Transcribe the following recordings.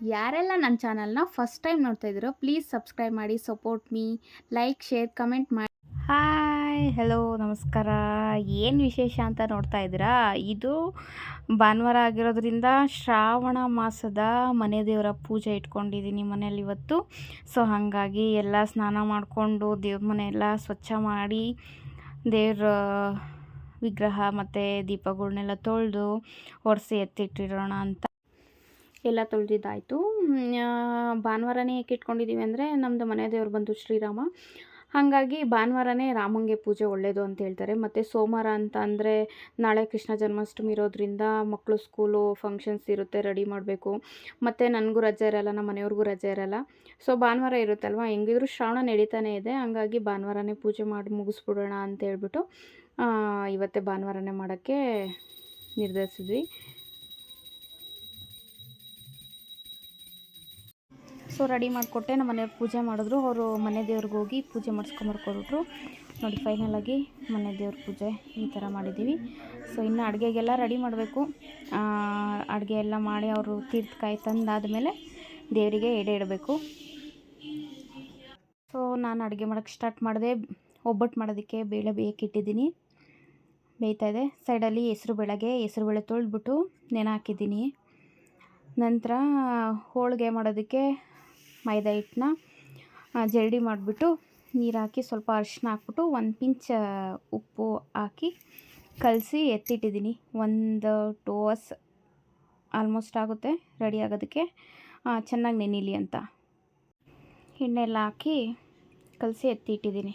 ಯಾರೆಲ್ಲ ನನ್ನ ಚಾನಲ್ನ ಫಸ್ಟ್ ಟೈಮ್ ನೋಡ್ತಾ ಇದ್ದೀರೋ ಪ್ಲೀಸ್ ಸಬ್ಸ್ಕ್ರೈಬ್ ಮಾಡಿ support me like share comment ಮಾಡಿ. ಹಾಯ್ ಹಲೋ ನಮಸ್ಕಾರ. ಏನು ವಿಶೇಷ ಅಂತ ನೋಡ್ತಾ ಇದ್ದೀರಾ? ಇದು ಭಾನುವಾರ ಆಗಿರೋದ್ರಿಂದ ಶ್ರಾವಣ ಮಾಸದ ಮನೆ ದೇವರ ಪೂಜೆ ಇಟ್ಕೊಂಡಿದ್ದೀನಿ ಮನೇಲಿ ಇವತ್ತು. ಸೊ ಹಾಗಾಗಿ ಎಲ್ಲ ಸ್ನಾನ ಮಾಡಿಕೊಂಡು ದೇವ್ರ ಮನೆ ಎಲ್ಲ ಸ್ವಚ್ಛ ಮಾಡಿ, ದೇವ್ರ, ವಿಗ್ರಹ ಮತ್ತು ದೀಪಗಳನ್ನೆಲ್ಲ ತೊಳೆದು ಒರೆಸಿ ಎತ್ತಿಟ್ಟಿರೋಣ ಅಂತ ಎಲ್ಲ ತೊಳೆದಿದ್ದಾಯಿತು. ಭಾನುವಾರನೇ ಏಕೆ ಇಟ್ಕೊಂಡಿದ್ದೀವಿ ಅಂದರೆ ನಮ್ಮದು ಮನೆ ದೇವ್ರು ಬಂದು ಶ್ರೀರಾಮ. ಹಾಗಾಗಿ ಭಾನುವಾರನೇ ರಾಮಂಗೆ ಪೂಜೆ ಒಳ್ಳೆಯದು ಅಂತ ಹೇಳ್ತಾರೆ. ಮತ್ತು ಸೋಮವಾರ ಅಂತ ಅಂದರೆ ನಾಳೆ ಕೃಷ್ಣ ಜನ್ಮಾಷ್ಟಮಿ ಇರೋದ್ರಿಂದ ಮಕ್ಕಳು ಸ್ಕೂಲು ಫಂಕ್ಷನ್ಸ್ ಇರುತ್ತೆ, ರೆಡಿ ಮಾಡಬೇಕು. ಮತ್ತು ನನಗೂ ರಜೆ ಇರಲ್ಲ, ನಮ್ಮ ಮನೆಯವ್ರಿಗೂ ರಜೆ ಇರಲ್ಲ. ಸೊ ಭಾನುವಾರ ಇರುತ್ತಲ್ವ? ಹೆಂಗಿದ್ರು ಶ್ರಾವಣ ನಡೀತಾನೆ ಇದೆ. ಹಂಗಾಗಿ ಭಾನುವಾರನೇ ಪೂಜೆ ಮಾಡಿ ಮುಗಿಸ್ಬಿಡೋಣ ಅಂತ ಹೇಳ್ಬಿಟ್ಟು ಇವತ್ತೇ ಭಾನುವಾರನೇ ಮಾಡೋಕ್ಕೆ ನಿರ್ಧರಿಸಿದ್ವಿ. So ready ಮಾಡಿಕೊಟ್ಟೆ. ನಮ್ಮ ಮನೆಯವ್ರು ಪೂಜೆ ಮಾಡಿದ್ರು. ಅವರು ಮನೆ ದೇವ್ರಿಗೆ ಹೋಗಿ ಪೂಜೆ ಮಾಡಿಸ್ಕೊಂಬರ್ಕೊಟ್ರು ನೋಡಿ ಫೈನಲಾಗಿ ಮನೆ ದೇವ್ರ ಪೂಜೆ ಈ ಥರ ಮಾಡಿದ್ದೀವಿ. ಸೊ ಇನ್ನು ಅಡುಗೆಗೆಲ್ಲ ರೆಡಿ ಮಾಡಬೇಕು. ಅಡುಗೆ ಎಲ್ಲ ಮಾಡಿ ಅವರು ತೀರ್ಥಕಾಯಿ ತಂದಾದಮೇಲೆ ದೇವರಿಗೆ ಎಡೆ ಇಡಬೇಕು. ಸೊ ನಾನು ಅಡುಗೆ ಮಾಡೋಕ್ಕೆ ಸ್ಟಾರ್ಟ್ ಮಾಡಿದೆ. ಒಬ್ಬಟ್ಟು ಮಾಡೋದಕ್ಕೆ ಬೇಳೆ ಬೇಯಕ್ಕಿಟ್ಟಿದ್ದೀನಿ ಬೇಯ್ತಾ ಇದೆ. ಸೈಡಲ್ಲಿ ಹೆಸ್ರು ಬೆಳಗ್ಗೆ, ಹೆಸ್ರು ಬೇಳೆ ತೊಳೆದ್ಬಿಟ್ಟು ನೆನೆ ಹಾಕಿದ್ದೀನಿ. ನಂತರ ಹೋಳಿಗೆ ಮಾಡೋದಕ್ಕೆ ಮೈದಾ ಹಿಟ್ಟನ್ನ ಜರಡಿ ಮಾಡಿಬಿಟ್ಟು ನೀರು ಹಾಕಿ ಸ್ವಲ್ಪ ಅರಿಶಿನ ಹಾಕ್ಬಿಟ್ಟು ಒಂದು ಪಿಂಚ್ ಉಪ್ಪು ಹಾಕಿ ಕಲಸಿ ಎತ್ತಿಟ್ಟಿದ್ದೀನಿ. ಒಂದು ಟೂ ಅವರ್ಸ್ ಆಲ್ಮೋಸ್ಟ್ ಆಗುತ್ತೆ ರೆಡಿ ಆಗೋದಕ್ಕೆ. ಚೆನ್ನಾಗಿ ನೆನೀಲಿ ಅಂತ. ಎಣ್ಣೆ ಎಲ್ಲ ಹಾಕಿ ಕಲಸಿ ಎತ್ತಿಟ್ಟಿದ್ದೀನಿ.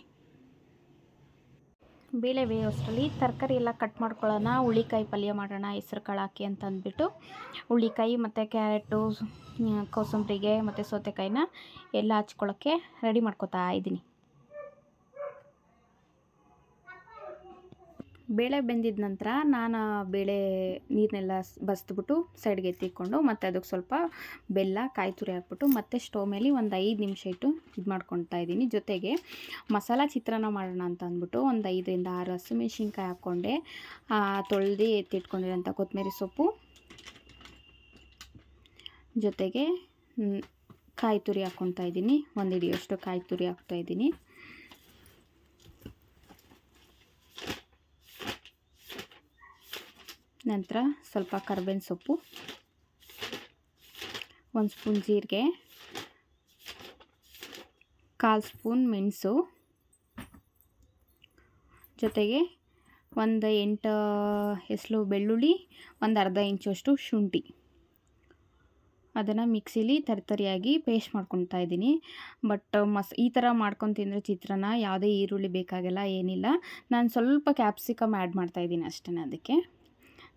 ಬೇಳೆ ಬೇಯೋಷ್ಟರಲ್ಲಿ ತರಕಾರಿ ಎಲ್ಲ ಕಟ್ ಮಾಡ್ಕೊಳ್ಳೋಣ. ಹುಳಿಕಾಯಿ ಪಲ್ಯ ಮಾಡೋಣ, ಹೆಸ್ರು ಕಾಳು ಹಾಕಿ ಅಂತ ಹುಳಿಕಾಯಿ ಮತ್ತು ಕ್ಯಾರೆಟು ಕೋಸಂಬರಿಗೆ ಮತ್ತು ಸೌತೆಕಾಯಿನ ಎಲ್ಲ ಹಚ್ಕೊಳ್ಳೋಕ್ಕೆ ರೆಡಿ ಮಾಡ್ಕೊತಾ ಇದ್ದೀನಿ. ಬೇಳೆ ಬೆಂದಿದ ನಂತರ ನಾನು ಬೇಳೆ ನೀರನ್ನೆಲ್ಲ ಬಸ್ದ್ಬಿಟ್ಟು ಸೈಡ್ಗೆ ಎತ್ತಿಕೊಂಡು ಮತ್ತು ಅದಕ್ಕೆ ಸ್ವಲ್ಪ ಬೆಲ್ಲ, ಕಾಯಿ ತುರಿ ಹಾಕ್ಬಿಟ್ಟು ಮತ್ತೆ ಸ್ಟೋವ್ ಮೇಲೆ ಒಂದು ಐದು ನಿಮಿಷ ಇಟ್ಟು ಇದು ಮಾಡ್ಕೊತಾ ಇದ್ದೀನಿ. ಜೊತೆಗೆ ಮಸಾಲ ಚಿತ್ರಾನ್ನ ಮಾಡೋಣ ಅಂತ ಅಂದ್ಬಿಟ್ಟು ಒಂದು ಐದರಿಂದ ಆರು ಹಸಿಮೆಣ್ಸಿನ್ಕಾಯಿ ಹಾಕ್ಕೊಂಡೆ. ತೊಳೆದು ಎತ್ತಿಟ್ಕೊಂಡಿರೋಂಥ ಕೊತ್ತಂಬರಿ ಸೊಪ್ಪು. ಜೊತೆಗೆ ಕಾಯಿ ತುರಿ ಹಾಕ್ಕೊತಾ ಇದ್ದೀನಿ. ಒಂದು ಹಿಡಿಯೋಷ್ಟು ಕಾಯಿ ತುರಿ ಹಾಕ್ತಾಯಿದ್ದೀನಿ ನಂತರ ಸ್ವಲ್ಪ ಕರ್ಬೇವಿನ ಸೊಪ್ಪು, ಒಂದು ಸ್ಪೂನ್ ಜೀರಿಗೆ, ಕಾಲು ಸ್ಪೂನ್ ಮೆಣಸು, ಜೊತೆಗೆ ಒಂದು ಎಂಟು ಹೆಸಲು ಬೆಳ್ಳುಳ್ಳಿ, ಒಂದು ಅರ್ಧ ಇಂಚಷ್ಟು ಶುಂಠಿ. ಅದನ್ನು ಮಿಕ್ಸಿಲಿ ತರಿತರಿಯಾಗಿ ಪೇಸ್ಟ್ ಮಾಡ್ಕೊತಾ ಇದ್ದೀನಿ. ಬಟ್ ಮಸ್, ಈ ಥರ ಮಾಡ್ಕೊಂಡು ತಿಂದರೆ ಚಿತ್ರಾನ್ನ ಯಾವುದೇ ಈರುಳ್ಳಿ ಬೇಕಾಗಿಲ್ಲ ಏನಿಲ್ಲ. ನಾನು ಸ್ವಲ್ಪ ಕ್ಯಾಪ್ಸಿಕಮ್ ಆ್ಯಡ್ ಮಾಡ್ತಾಯಿದ್ದೀನಿ ಅಷ್ಟೇ ಅದಕ್ಕೆ.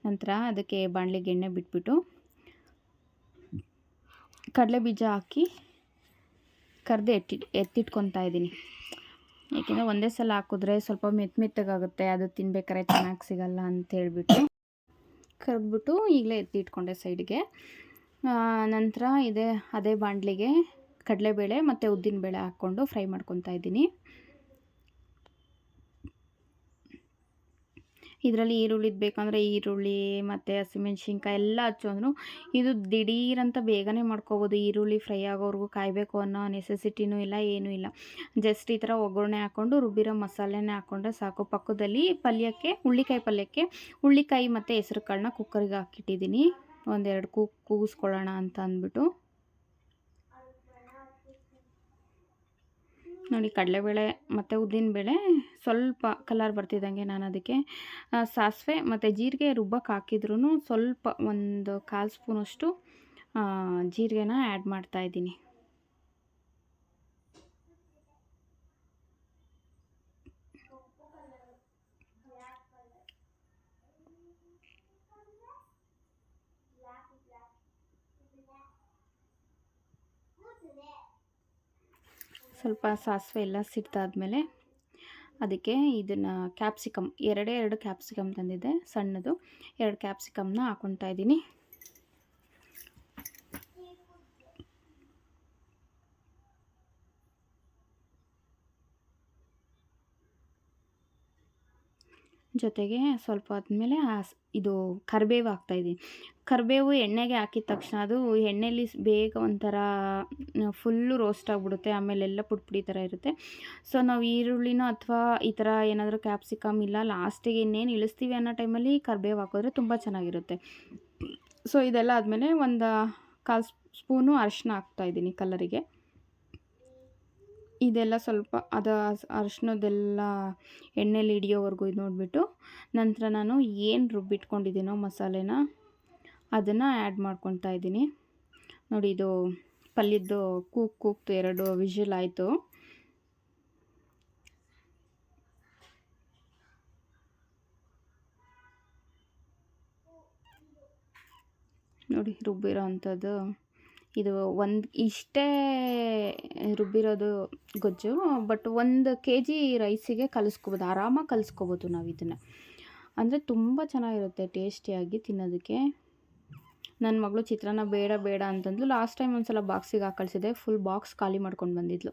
ನಂತರ ಅದಕ್ಕೆ ಬಾಣಲಿಗೆ ಎಣ್ಣೆ ಬಿಟ್ಬಿಟ್ಟು ಕಡಲೆ ಬೀಜ ಹಾಕಿ ಕರೆದು ಎತ್ತಿ ಎತ್ತಿಟ್ಕೊತಾ ಇದ್ದೀನಿ. ಏಕೆಂದರೆ ಒಂದೇ ಸಲ ಹಾಕಿದ್ರೆ ಸ್ವಲ್ಪ ಮೆತ್ತ ಮೆತ್ತಗಾಗುತ್ತೆ, ಅದು ತಿನ್ಬೇಕಾದ್ರೆ ಚೆನ್ನಾಗಿ ಸಿಗಲ್ಲ ಅಂತ ಹೇಳಿಬಿಟ್ಟು ಕರೆದ್ಬಿಟ್ಟು ಈಗಲೇ ಎತ್ತಿಟ್ಕೊಂಡೆ ಸೈಡ್ಗೆ. ನಂತರ ಇದೇ, ಅದೇ ಬಾಣಲಿಗೆ ಕಡಲೆಬೇಳೆ ಮತ್ತು ಉದ್ದಿನಬೇಳೆ ಹಾಕ್ಕೊಂಡು ಫ್ರೈ ಮಾಡ್ಕೊತಾ ಇದ್ದೀನಿ. ಇದರಲ್ಲಿ ಈರುಳ್ಳಿದು ಬೇಕಂದರೆ ಈರುಳ್ಳಿ, ಮತ್ತು ಹಸಿಮೆಣ್ಸಿನ್ಕಾಯಿ ಎಲ್ಲ ಹಚ್ಚೋದ್ರು ಇದು ದಿಢೀರಂತ ಬೇಗನೆ ಮಾಡ್ಕೋಬೋದು. ಈರುಳ್ಳಿ ಫ್ರೈ ಆಗೋವರೆಗೂ ಕಾಯಬೇಕು ಅನ್ನೋ ನೆಸೆಸಿಟಿನೂ ಇಲ್ಲ, ಏನೂ ಇಲ್ಲ. ಜಸ್ಟ್ ಈ ಥರ ಒಗ್ಗರಣೆ ಹಾಕ್ಕೊಂಡು ರುಬ್ಬಿರೋ ಮಸಾಲೆನೇ ಹಾಕ್ಕೊಂಡ್ರೆ ಸಾಕು. ಪಕ್ಕದಲ್ಲಿ ಪಲ್ಯಕ್ಕೆ ಹುಳ್ಳಿಕಾಯಿ ಪಲ್ಯಕ್ಕೆ ಹುಳ್ಳಿಕಾಯಿ ಮತ್ತು ಹೆಸ್ರು ಕಾಳನ್ನ ಕುಕ್ಕರಿಗೆ ಹಾಕಿಟ್ಟಿದ್ದೀನಿ. ಒಂದೆರಡು ಕೂಗ್ ಕೂಗಿಸ್ಕೊಳ್ಳೋಣ ಅಂತ ಅಂದ್ಬಿಟ್ಟು. ನೋಡಿ ಕಡಲೆಬೇಳೆ ಮತ್ತು ಉದ್ದಿನಬೇಳೆ ಸ್ವಲ್ಪ ಕಲರ್ ಬರ್ತಿದ್ದಂಗೆ ನಾನು ಅದಕ್ಕೆ ಸಾಸಿವೆ ಮತ್ತು ಜೀರಿಗೆ ರುಬ್ಬಕ್ಕೆ ಹಾಕಿದ್ರೂ ಸ್ವಲ್ಪ ಒಂದು ಕಾಲು ಸ್ಪೂನಷ್ಟು ಜೀರಿಗೆನ ಆ್ಯಡ್ ಮಾಡ್ತಾಯಿದ್ದೀನಿ ಸ್ವಲ್ಪ ಸಾಸಿವೆ ಎಲ್ಲ ಸಿಟ್ಟಾದಮೇಲೆ ಅದಕ್ಕೆ ಇದನ್ನು ಕ್ಯಾಪ್ಸಿಕಮ್ ಎರಡೇ ಎರಡು ಕ್ಯಾಪ್ಸಿಕಮ್ ತಂದಿದ್ದೆ, ಸಣ್ಣದು. ಎರಡು ಕ್ಯಾಪ್ಸಿಕಮ್ನ ಹಾಕ್ಕೊತಾ ಇದ್ದೀನಿ. ಜೊತೆಗೆ ಸ್ವಲ್ಪ ಆದಮೇಲೆ ಇದು ಕರಿಬೇವು ಹಾಕ್ತಾಯಿದ್ದೀನಿ ಕರಿಬೇವು ಎಣ್ಣೆಗೆ ಹಾಕಿದ ತಕ್ಷಣ ಅದು ಎಣ್ಣೆಲಿ ಬೇಗ ಒಂಥರ ಫುಲ್ಲು ರೋಸ್ಟ್ ಆಗಿಬಿಡುತ್ತೆ ಆಮೇಲೆ ಎಲ್ಲ ಪುಡಿ ಪುಡಿ ಥರ ಇರುತ್ತೆ. ಸೊ ನಾವು ಈರುಳ್ಳಿನೋ ಅಥವಾ ಈ ಥರ ಏನಾದರೂ ಕ್ಯಾಪ್ಸಿಕಮ್ ಇಲ್ಲ, ಲಾಸ್ಟಿಗೆ ಇನ್ನೇನು ಇಳಿಸ್ತೀವಿ ಅನ್ನೋ ಟೈಮಲ್ಲಿ ಕರಿಬೇವು ಹಾಕಿದ್ರೆ ತುಂಬ ಚೆನ್ನಾಗಿರುತ್ತೆ. ಸೊ ಇದೆಲ್ಲ ಆದಮೇಲೆ ಒಂದು ಕಾಲು ಸ್ಪೂನು ಅರಿಶಿನ ಹಾಕ್ತಾಯಿದ್ದೀನಿ ಕಲರಿಗೆ ಇದೆಲ್ಲ ಸ್ವಲ್ಪ ಅದು ಅರಿಶಿನದ್ದೆಲ್ಲ ಎಣ್ಣೆಲಿ ಹಿಡಿಯೋವರೆಗೂ ಇದು ನೋಡಿಬಿಟ್ಟು ನಂತರ ನಾನು ಏನು ರುಬ್ಬಿಟ್ಕೊಂಡಿದ್ದೀನೋ ಮಸಾಲೆನ ಅದನ್ನು ಆ್ಯಡ್ ಮಾಡ್ಕೊತಾ ಇದ್ದೀನಿ. ನೋಡಿ ಇದು ಪಲ್ಯದ್ದು ಕೂಕ್ ಕೂಕ್ತು ಎರಡು ವಿಷಲ್ ಆಯಿತು. ನೋಡಿ ರುಬ್ಬಿರೋ ಅಂಥದ್ದು. ಇದು ಒಂದು, ಇಷ್ಟೇ ರುಬ್ಬಿರೋದು ಗೊಜ್ಜು ಬಟ್ ಒಂದು ಕೆ ಜಿ ರೈಸಿಗೆ ಕಲಿಸ್ಕೋಬೋದು. ಆರಾಮಾಗಿ ಕಲಿಸ್ಕೋಬೋದು ನಾವು ಇದನ್ನು. ಅಂದರೆ ತುಂಬ ಚೆನ್ನಾಗಿರುತ್ತೆ ಟೇಸ್ಟಿಯಾಗಿ ತಿನ್ನೋದಕ್ಕೆ. ನನ್ನ ಮಗಳು ಚಿತ್ರಾನ್ನ ಬೇಡ ಬೇಡ ಅಂತಂದ್ಲು. ಲಾಸ್ಟ್ ಟೈಮ್ ಒಂದು ಸಲ ಬಾಕ್ಸಿಗೆ ಹಾಕಿ ಫುಲ್ ಬಾಕ್ಸ್ ಖಾಲಿ ಮಾಡ್ಕೊಂಡು ಬಂದಿದ್ಲು.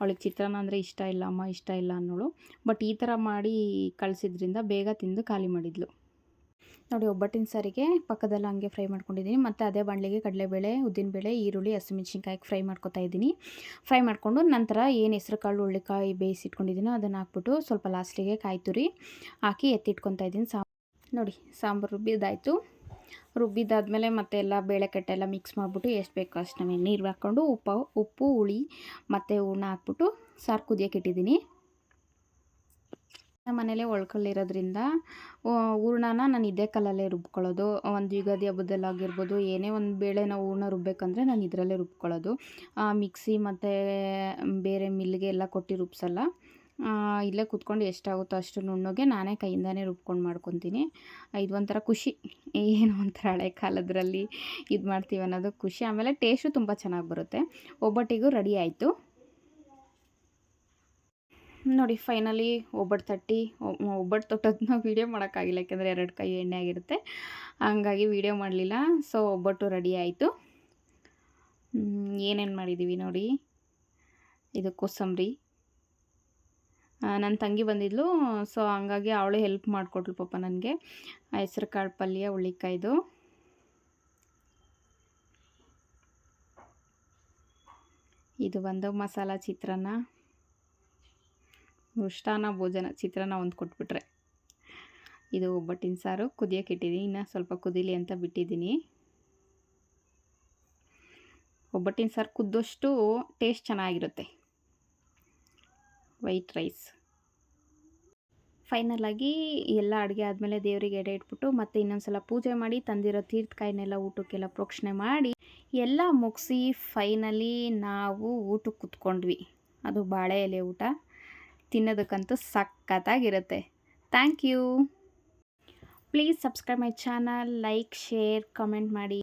ಅವಳಿಗೆ ಚಿತ್ರಾನ್ನ ಅಂದರೆ ಇಷ್ಟ ಇಲ್ಲ, ಅಮ್ಮ ಇಷ್ಟ ಇಲ್ಲ ಅನ್ನೋಳು. ಬಟ್ ಈ ಥರ ಮಾಡಿ ಕಳಿಸಿದ್ರಿಂದ ಬೇಗ ತಿಂದು ಖಾಲಿ ಮಾಡಿದ್ಲು. ನೋಡಿ ಒಬ್ಬಟ್ಟಿನ ಸಾರಿಗೆ ಪಕ್ಕದಲ್ಲಿ ಹಂಗೆ ಫ್ರೈ ಮಾಡ್ಕೊಂಡಿದ್ದೀನಿ. ಮತ್ತು ಅದೇ ಬಾಣಲಿಗೆ ಕಡಲೆಬೇಳೆ, ಉದ್ದಿನಬೇಳೆ, ಈರುಳ್ಳಿ ಹಸಿಮೆಣ್ಸಿನ್ಕಾಯಿ ಫ್ರೈ ಮಾಡ್ಕೊತಾ ಇದ್ದೀನಿ. ಫ್ರೈ ಮಾಡಿಕೊಂಡು ನಂತರ ಏನು ಹೆಸ್ರು ಕಾಳು ಹುಳ್ಳಿಕಾಯಿ ಬೇಯಿಸಿಟ್ಕೊಂಡಿದ್ದೀನೋ ಅದನ್ನು ಹಾಕ್ಬಿಟ್ಟು ಸ್ವಲ್ಪ ಲಾಸ್ಟಿಗೆ ಕಾಯಿ ತುರಿ ಹಾಕಿ ಎತ್ತಿಟ್ಕೊತಾ ಇದ್ದೀನಿ. ಸಾಂಬ ನೋಡಿ, ಸಾಂಬಾರು ರುಬ್ಬಿದಾಯಿತು ರುಬ್ಬಿದ್ದಾದಮೇಲೆ ಮತ್ತೆ ಎಲ್ಲ ಬೇಳೆ ಕಟ್ಟೆಲ್ಲ ಮಿಕ್ಸ್ ಮಾಡಿಬಿಟ್ಟು ಎಷ್ಟು ಬೇಕೋ ಅಷ್ಟು ನಾವು ನೀರು ಹಾಕ್ಕೊಂಡು ಉಪ್ಪು ಉಪ್ಪು, ಹುಳಿ ಮತ್ತು ಹೂರ್ಣ ಹಾಕ್ಬಿಟ್ಟು ಸಾರು ಕುದಿಯೋಕೆ ಇಟ್ಟಿದ್ದೀನಿ. ನಮ್ಮ ಮನೇಲೆ ಒಳ್ಕಲ್ಲಿರೋದ್ರಿಂದ ಹೂರ್ಣನ ನಾನು ಇದೇ ಕಲ್ಲಲ್ಲೇ ರುಬ್ಕೊಳ್ಳೋದು, ಒಂದು ಯುಗಾದಿ ಹಬ್ಬದಲ್ಲಾಗಿರ್ಬೋದು ಏನೇ ಒಂದು ಬೇಳೆ ನಾವು ಹೂರ್ಣ ರುಬ್ಬೇಕಂದ್ರೆ ನಾನು ಇದರಲ್ಲೇ ರುಬ್ಕೊಳ್ಳೋದು. ಮಿಕ್ಸಿ ಮತ್ತು ಬೇರೆ ಮಿಲ್ಗೆ ಎಲ್ಲ ಕೊಟ್ಟು ರುಬ್ಸಲ್ಲ ಇಲ್ಲೇ ಕೂತ್ಕೊಂಡು ಎಷ್ಟಾಗುತ್ತೋ ಅಷ್ಟು ನುಣ್ಣಗೆ ನಾನೇ ಕೈಯಿಂದನೇ ರುಬ್ಕೊಂಡು ಮಾಡ್ಕೊತೀನಿ. ಇದು ಒಂಥರ ಖುಷಿ. ಏನು ಒಂಥರ ಹಳೆ ಕಾಲದ್ರಲ್ಲಿ ಇದು ಮಾಡ್ತೀವಿ ಅನ್ನೋದು ಖುಷಿ. ಆಮೇಲೆ ಟೇಸ್ಟು ತುಂಬ ಚೆನ್ನಾಗಿ ಬರುತ್ತೆ. ಒಬ್ಬಟ್ಟಿಗೂ ರೆಡಿ ಆಯಿತು. ನೋಡಿ ಫೈನಲಿ ಒಬ್ಬಟ್ಟು ತಟ್ಟಿ ಒಬ್ಬಟ್ಟು ತೊಟ್ಟದ್ನ ವೀಡಿಯೋ ಮಾಡೋಕ್ಕಾಗಿಲ್ಲ, ಯಾಕೆಂದರೆ ಎರಡು ಕೈ ಎಣ್ಣೆ ಆಗಿರುತ್ತೆ. ಹಂಗಾಗಿ ವೀಡಿಯೋ ಮಾಡಲಿಲ್ಲ. ಸೊ ಒಬ್ಬಟ್ಟು ರೆಡಿ ಆಯಿತು. ಏನೇನು ಮಾಡಿದ್ದೀವಿ ನೋಡಿ. ಇದು ಕೋಸಂಬರಿ. ನನ್ನ ತಂಗಿ ಬಂದಿದ್ಲು. ಸೊ ಹಂಗಾಗಿ ಅವಳು ಹೆಲ್ಪ್ ಮಾಡಿಕೊಟ್ಲು ಪಾಪ ನನಗೆ. ಹೆಸ್ರು ಕಾಳು ಪಲ್ಯ ಹುಳಿಕಾಯ್ದು ಇದು ಬಂದು ಮಸಾಲ ಚಿತ್ರಾನ್ನ. ಮೃಷ್ಟಾನ್ನ ಭೋಜನ, ಚಿತ್ರಾನ್ನ ಒಂದು ಕೊಟ್ಬಿಟ್ರೆ. ಇದು ಒಬ್ಬಟ್ಟಿನ ಸಾರು, ಕುದಿಯೋಕೆ ಇಟ್ಟಿದ್ದೀನಿ ಇನ್ನು ಸ್ವಲ್ಪ ಕುದೀಲಿ ಅಂತ ಬಿಟ್ಟಿದ್ದೀನಿ ಒಬ್ಬಟ್ಟಿನ ಸಾರು ಕುದ್ದಷ್ಟು ಟೇಸ್ಟ್ ಚೆನ್ನಾಗಿರುತ್ತೆ. ವೈಟ್ ರೈಸ್ ಫೈನಲಾಗಿ ಎಲ್ಲ ಅಡುಗೆ ಆದಮೇಲೆ ದೇವರಿಗೆ ಎಡೆ ಇಟ್ಬಿಟ್ಟು ಮತ್ತೆ ಇನ್ನೊಂದು ಸಲ ಪೂಜೆ ಮಾಡಿ ತಂದಿರೋ ತೀರ್ಥಕಾಯಿನೆಲ್ಲ ಊಟಕ್ಕೆಲ್ಲ ಪ್ರೋಕ್ಷಣೆ ಮಾಡಿ ಎಲ್ಲ ಮುಗಿಸಿ ಫೈನಲಿ ನಾವು ಊಟಕ್ಕೆ ಕುತ್ಕೊಂಡ್ವಿ. ಅದು ಬಾಳೆ ಎಲೆ ಊಟ. ತಿನ್ನೋದಕ್ಕಂತೂ ಸಖತ್ತಾಗಿರುತ್ತೆ. Thank you. Please subscribe my channel like share comment ಮಾಡಿ.